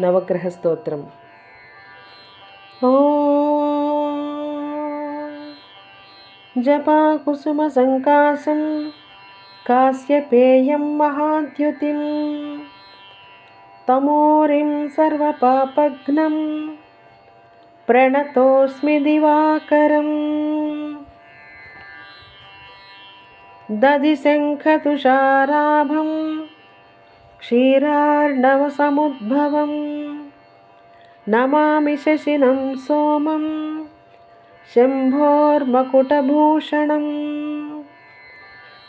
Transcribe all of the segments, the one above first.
నవగ్రహ స్తోత్రం ఓ జపాకుసుమసంకాసం కాశ్యపేయం మహాద్యుతిం తమోరిం సర్వపాపఘ్నం ప్రణతోస్మి దివాకరం. దది శంఖతుషారాభం क्षीरार्णवसमुद्भवं नमामि शशिनं सोमं शम्भोर्मकुटभूषणं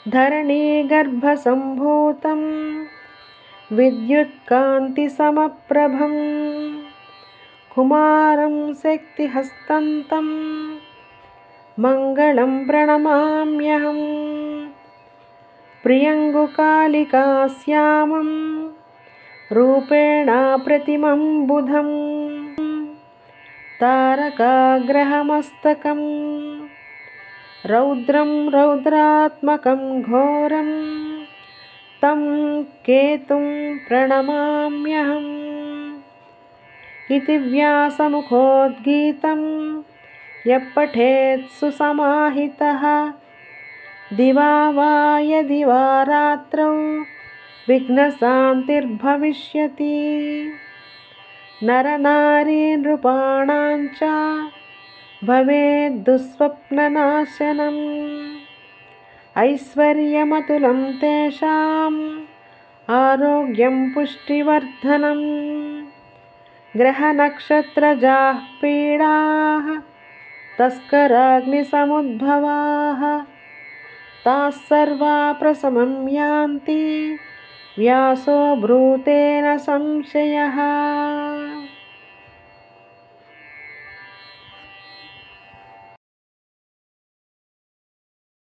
धरणीगर्भसम्भूतं विद्युत्कान्तिसमप्रभं कुमारं शक्तिहस्तन्तं। मङ्गलं प्रणमाम्यहम् प्रियङ्गुकालिकाश्यामं रूपेणा प्रतिमं बुधं तारकाग्रहमस्तकं रौद्रं रौद्रात्मकं घोरं तं केतुं प्रणमाम्यहम् इति व्यासमुखोद्गीतं यः पठेत् सुसमाहितः दिवा वा यदि वा रात्रौ विघ्नशान्तिर्भविष्यति। नरनारीनृपाणां च भवेद्दुःस्वप्ननाशनम्। ऐश्वर्यमतुलं तेषाम् आरोग्यं पुष्टिवर्धनं ग्रहनक्षत्रजाः पीडाः, तस्कराग्निसमुद्भवाः। ताः सर्वा प्रशमं यान्ति। व्यासो ब्रूतेन संशयः।